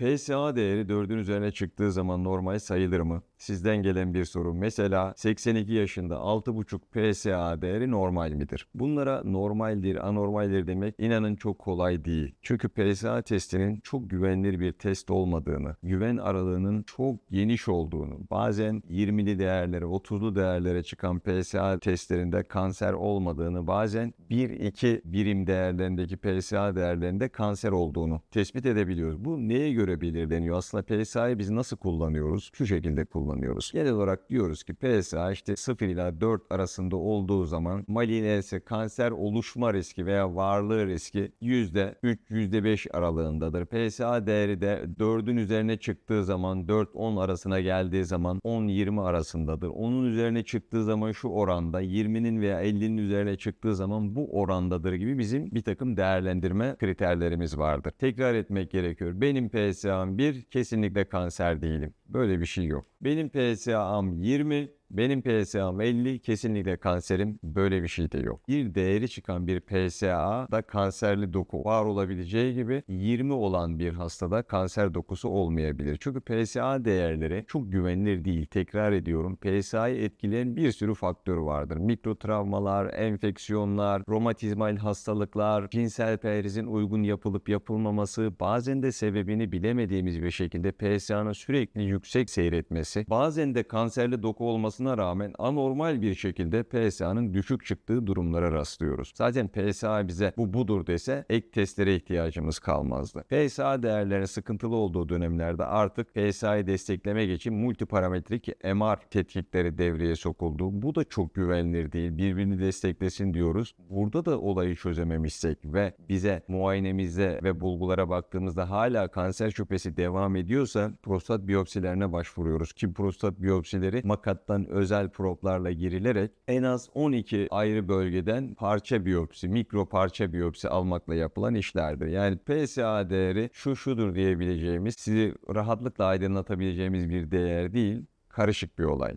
PSA değeri 4'ün üzerine çıktığı zaman normal sayılır mı? Sizden gelen bir soru. Mesela 82 yaşında 6,5 PSA değeri normal midir? Bunlara normaldir, anormaldir demek inanın çok kolay değil. Çünkü PSA testinin çok güvenilir bir test olmadığını, güven aralığının çok geniş olduğunu, bazen 20'li değerlere, 30'lu değerlere çıkan PSA testlerinde kanser olmadığını, bazen 1-2 birim değerlerindeki PSA değerlerinde kanser olduğunu tespit edebiliyoruz. Bu neye göre belirleniyor? Aslında PSA'yı biz nasıl kullanıyoruz? Şu şekilde kullanıyoruz. Genel olarak diyoruz ki PSA işte 0 ila 4 arasında olduğu zaman malignansi kanser oluşma riski veya varlığı riski %3, %5 aralığındadır. PSA değeri de 4'ün üzerine çıktığı zaman 4-10 arasına geldiği zaman 10-20 arasındadır. Onun üzerine çıktığı zaman şu oranda 20'nin veya 50'nin üzerine çıktığı zaman bu orandadır gibi bizim bir takım değerlendirme kriterlerimiz vardır. Tekrar etmek gerekiyor. Benim PSA'm 1 kesinlikle kanser değilim. Böyle bir şey yok. Benim PSA'm 20 benim PSA'm 50 kesinlikle kanserim böyle bir şey de yok. Bir değeri çıkan bir PSA da kanserli doku var olabileceği gibi 20 olan bir hastada kanser dokusu olmayabilir. Çünkü PSA değerleri çok güvenilir değil. Tekrar ediyorum PSA'yı etkileyen bir sürü faktör vardır. Mikro travmalar, enfeksiyonlar, romatizmal hastalıklar, cinsel perizin uygun yapılıp yapılmaması, bazen de sebebini bilemediğimiz bir şekilde PSA'nın sürekli yüksek seyretmesi, bazen de kanserli doku olması olmasına rağmen anormal bir şekilde PSA'nın düşük çıktığı durumlara rastlıyoruz. Zaten PSA bize bu budur dese ek testlere ihtiyacımız kalmazdı. PSA değerlerinin sıkıntılı olduğu dönemlerde artık PSA'yı desteklemek için multiparametrik MR tetkikleri devreye sokuldu. Bu da çok güvenilir değil. Birbirini desteklesin diyoruz. Burada da olayı çözememişsek ve bize muayenemizde ve bulgulara baktığımızda hala kanser şüphesi devam ediyorsa prostat biyopsilerine başvuruyoruz ki prostat biyopsileri makattan özel proplarla girilerek en az 12 ayrı bölgeden parça biyopsi, mikro parça biyopsi almakla yapılan işlerdir. Yani PSA değeri şu şudur diyebileceğimiz, sizi rahatlıkla aydınlatabileceğimiz bir değer değil, karışık bir olay.